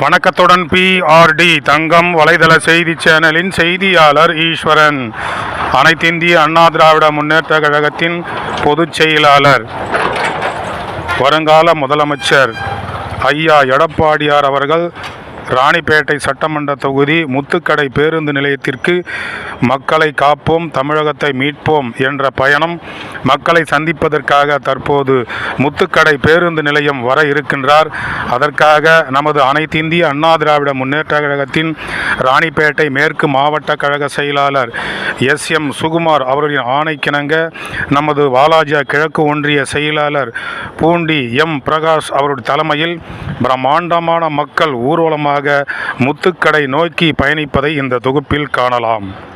வணக்கத்துடன் பிஆர்டி தங்கம் வலைதள செய்தி சேனலின் செய்தியாளர் ஈஸ்வரன். அனைத்திந்திய அண்ணா திராவிட முன்னேற்ற கழகத்தின் பொதுச் செயலாளர். வருங்கால முதலமைச்சர் ஐயா எடப்பாடியார் அவர்கள் ராணிப்பேட்டை சட்டமன்ற தொகுதி முத்துக்கடை பேருந்து நிலையத்திற்கு மக்களை காப்போம் தமிழகத்தை மீட்போம் என்ற பயணம் மக்களை சந்திப்பதற்காக தற்போது முத்துக்கடை பேருந்து நிலையம் வர இருக்கின்றார். அதற்காக நமது அனைத்திந்திய அண்ணா திராவிட முன்னேற்ற கழகத்தின் ராணிப்பேட்டை மேற்கு மாவட்ட கழக செயலாளர் எஸ். எம். சுகுமார் அவர்களின் ஆணைக்கிணங்க நமது வாலாஜா கிழக்கு ஒன்றிய செயலாளர் பூண்டி எம். பிரகாஷ் அவருடைய தலைமையில் பிரம்மாண்டமான மக்கள் ஊர்வலமாக முத்துக்கடை நோக்கி பயணிப்பதை இந்த தொகுப்பில் காணலாம்.